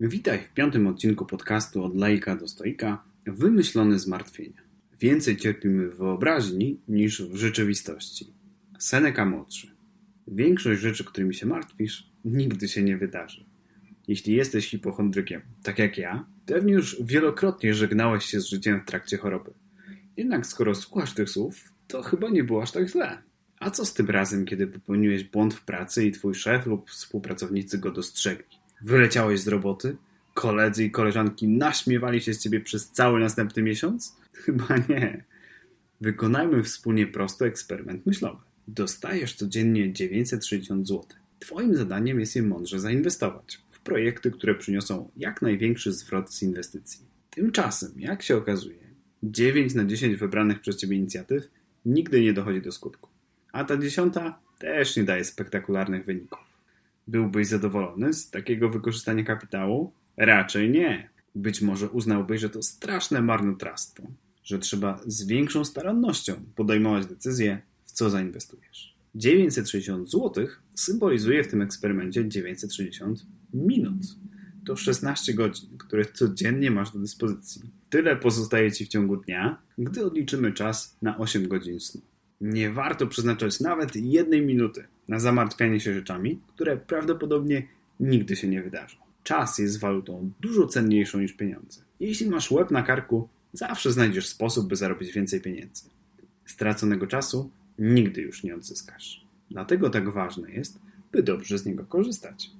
Witaj w piątym odcinku podcastu Od laika do stoika Wymyślone zmartwienia. Więcej cierpimy w wyobraźni niż w rzeczywistości. Seneca młodszy. Większość rzeczy, którymi się martwisz, nigdy się nie wydarzy. Jeśli jesteś hipochondrykiem, tak jak ja, pewnie już wielokrotnie żegnałeś się z życiem w trakcie choroby. Jednak skoro słuchasz tych słów, to chyba nie było aż tak źle. A co z tym razem, kiedy popełniłeś błąd w pracy i twój szef lub współpracownicy go dostrzegli? Wyleciałeś z roboty? Koledzy i koleżanki naśmiewali się z ciebie przez cały następny miesiąc? Chyba nie. Wykonajmy wspólnie prosty eksperyment myślowy. Dostajesz codziennie 960 zł. Twoim zadaniem jest je mądrze zainwestować w projekty, które przyniosą jak największy zwrot z inwestycji. Tymczasem, jak się okazuje, 9 na 10 wybranych przez ciebie inicjatyw nigdy nie dochodzi do skutku. A ta dziesiąta też nie daje spektakularnych wyników. Byłbyś zadowolony z takiego wykorzystania kapitału? Raczej nie. Być może uznałbyś, że to straszne marnotrawstwo, że trzeba z większą starannością podejmować decyzje, w co zainwestujesz. 960 zł symbolizuje w tym eksperymencie 960 minut. To 16 godzin, które codziennie masz do dyspozycji. Tyle pozostaje ci w ciągu dnia, gdy odliczymy czas na 8 godzin snu. Nie warto przeznaczać nawet jednej minuty na zamartwianie się rzeczami, które prawdopodobnie nigdy się nie wydarzą. Czas jest walutą dużo cenniejszą niż pieniądze. Jeśli masz łeb na karku, zawsze znajdziesz sposób, by zarobić więcej pieniędzy. Straconego czasu nigdy już nie odzyskasz. Dlatego tak ważne jest, by dobrze z niego korzystać.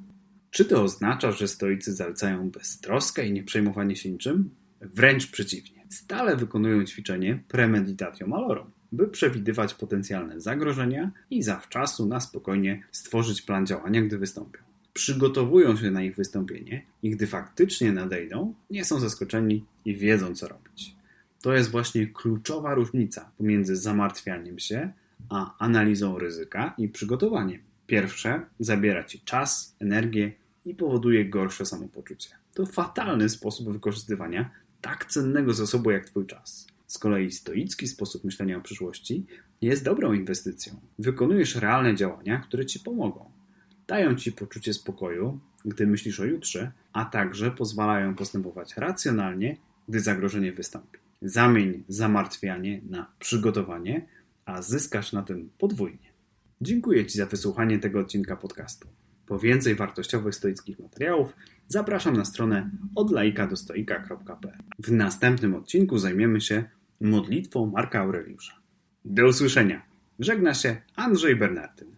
Czy to oznacza, że stoicy zalecają beztroskę i nieprzejmowanie się niczym? Wręcz przeciwnie. Stale wykonują ćwiczenie premeditatio malorum, by przewidywać potencjalne zagrożenia i zawczasu na spokojnie stworzyć plan działania, gdy wystąpią. Przygotowują się na ich wystąpienie i gdy faktycznie nadejdą, nie są zaskoczeni i wiedzą, co robić. To jest właśnie kluczowa różnica pomiędzy zamartwianiem się a analizą ryzyka i przygotowaniem. Pierwsze zabiera ci czas, energię i powoduje gorsze samopoczucie. To fatalny sposób wykorzystywania tak cennego zasobu jak twój czas. Z kolei stoicki sposób myślenia o przyszłości jest dobrą inwestycją. Wykonujesz realne działania, które ci pomogą. Dają ci poczucie spokoju, gdy myślisz o jutrze, a także pozwalają postępować racjonalnie, gdy zagrożenie wystąpi. Zamień zamartwianie na przygotowanie, a zyskasz na tym podwójnie. Dziękuję Ci za wysłuchanie tego odcinka podcastu. Po więcej wartościowych stoickich materiałów zapraszam na stronę odlaika.dostoika.pl. W następnym odcinku zajmiemy się modlitwą Marka Aureliusza. Do usłyszenia. Żegna się Andrzej Bernardyn.